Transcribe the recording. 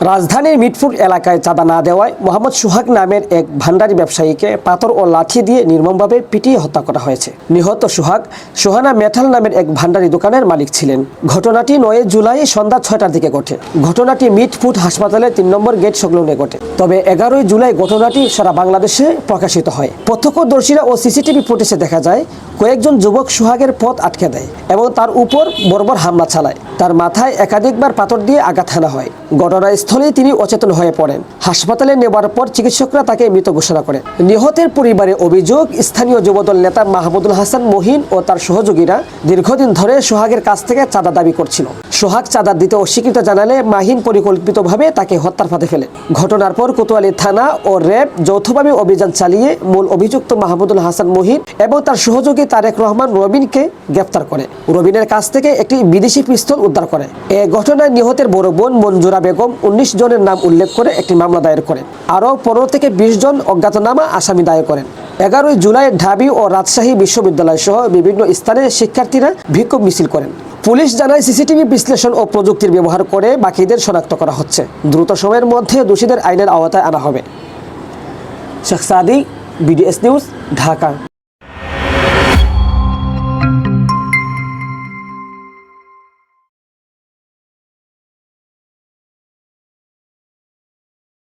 রাজধানীর মিটফুট এলাকায় চাঁদা না দেওয়ায় মোহাম্মদ সুহাগ নামের এক ভান্ডারি ব্যবসায়ীকে পাথর ও লাঠি দিয়ে নির্মমভাবে পিটিয়ে হত্যা করা হয়েছে। নিহত সুহাগ সোহানা মেটাল নামের এক ভান্ডারি দোকানের মালিক ছিলেন। ঘটনাটি নয় জুলাই সন্ধ্যা ছয়টার দিকে ঘটে। ঘটনাটি মিটফুট হাসপাতালের তিন নম্বর গেট সংলগ্নে ঘটে। তবে এগারোই জুলাই ঘটনাটি সারা বাংলাদেশে প্রকাশিত হয়। প্রত্যক্ষদর্শীরা ও সিসিটিভি ফুটেজে দেখা যায়, কয়েকজন যুবক সুহাগের পথ আটকে দেয় এবং তার উপর বর্বর হামলা চালায়। তার মাথায় একাধিকবার পাথর দিয়ে আঘাত হানা হয়। ঘটনাস্থলেই তিনি অচেতন হয়ে পড়েন। হাসপাতালে নেবার পর চিকিৎসকরা তাকে মৃত ঘোষণা করে নিহতের পরিবারে অভিযোগ, স্থানীয় যুবদল নেতা মাহমুদুল হাসান মহিন ও তার সহযোগীরা দীর্ঘদিন ধরে সোহাগের কাছ থেকে চাঁদা দাবি করছিল। সোহাগ চাঁদা দিতে অস্বীকৃত জানালে মাহিন পরিকল্পিতভাবে তাকে হত্যার ফাঁদে ফেলে। ঘটনার পর কোতোয়ালি থানা ও র্যাব যৌথভাবে অভিযান চালিয়ে মূল অভিযুক্ত মাহমুদুল হাসান মহিন এবং তার সহযোগী তারেক রহমান রবিনকে গ্রেফতার করে। রবিনের কাছ থেকে একটি বিদেশি পিস্তল উদ্ধার করে। এ ঘটনায় নিহতের বড় বোন মঞ্জুরা বেগম উনিশ জনের নাম উল্লেখ করে একটি মামলা দায়ের করেন আরও পনেরো থেকে বিশ জন অজ্ঞাতনামা আসামি দায়ের করেন। এগারোই জুলাই ঢাবি ও রাজশাহী বিশ্ববিদ্যালয় সহ বিভিন্ন স্থানে শিক্ষার্থীরা বিক্ষোভ মিছিল করেন। পুলিশ জানায় সিসিটিভি বিশ্লেষণ ও প্রযুক্তির ব্যবহার করে বাকিদের শনাক্ত করা হচ্ছে। দ্রুত সময়ের মধ্যে দোষীদের আইনের আওতায় আনা হবে। Sheikh Sadi, BDS news, Dhaka.